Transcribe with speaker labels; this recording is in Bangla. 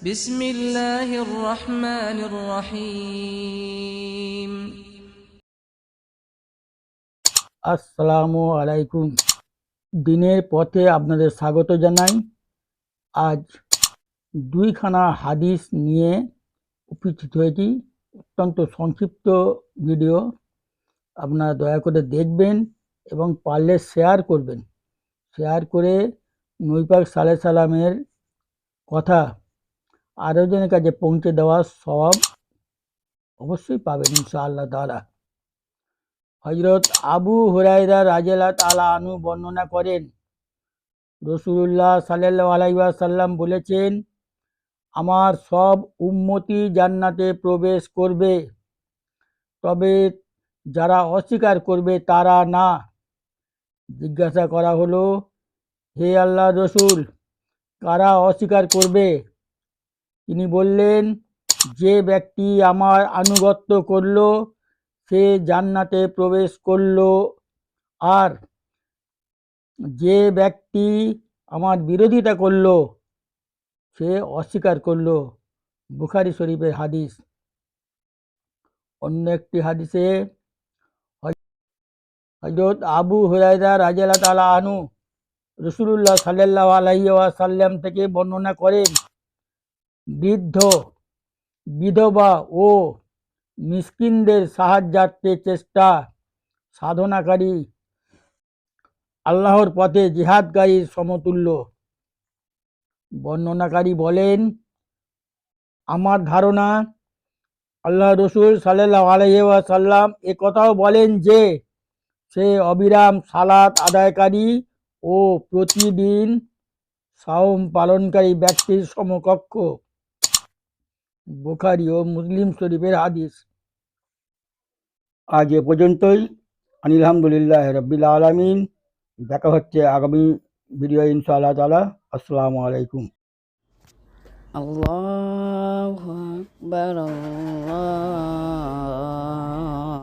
Speaker 1: بسم الله الرحمن الرحيم
Speaker 2: আসসালামু আলাইকুম দিনের পথে আপনাদের স্বাগত জানাই আজ দুইখানা হাদিস নিয়ে উপস্থিত হয়েছি অত্যন্ত সংক্ষিপ্ত ভিডিও আপনারা দয়া করে দেখবেন এবং পারলে শেয়ার করবেন শেয়ার করে নৈপাক সালে সালামের কথা আরও জনের কাছে পৌঁছে দেওয়ার স্বভাব অবশ্যই পাবেন, ইনশাআল্লাহ তাআলা। হজরত আবু হুরাইরা রাজেলা তালা আনু বর্ণনা করেন রসুল্লাহ সাল্লাহ আলাইসাল্লাম বলেছেন, আমার সব উম্মতি জান্নাতে প্রবেশ করবে, তবে যারা অস্বীকার করবে তারা না। জিজ্ঞাসা করা হলো, হে আল্লাহ রসুল, কারা অস্বীকার করবে? তিনি বললেন, যে ব্যক্তি আমার আনুগত্য করল, সে জান্নাতে প্রবেশ করল। আর যে ব্যক্তি আমার বিরোধিতা করল, সে অস্বীকার করল। বুখারি শরীফের হাদিস। অন্য একটি হাদিসে হজরত আবু হুরায়রা রাজেলা তালা আনু রসুল্লাহ সাল্লাহ আলাইহি সাল্লাম থেকে বর্ণনা করেন বৃদ্ধ, বিধবা ও মিসকিনদের সাহায্যার্থে চেষ্টা সাধনাকারী আল্লাহর পথে জিহাদকারীর সমতুল্য। বর্ণনাকারী বলেন, আমার ধারণা, আল্লাহ রসুল সাল্লাহ আলহাসাল্লাম এ কথাও বলেন যে, সে অবিরাম সালাত আদায়কারী ও প্রতিদিন সাওম পালনকারী ব্যক্তির সমকক্ষ। বোখারি ও মুসলিম শরীফের হাদিস। আজ এ পর্যন্তই। আনিলামদুলিল্লাহ রব্বিল আলমিন। দেখা হচ্ছে আগামী ভিডিও ইনশাআল্লাহ তালা আসসালামু আলাইকুম।
Speaker 3: আল্লাহ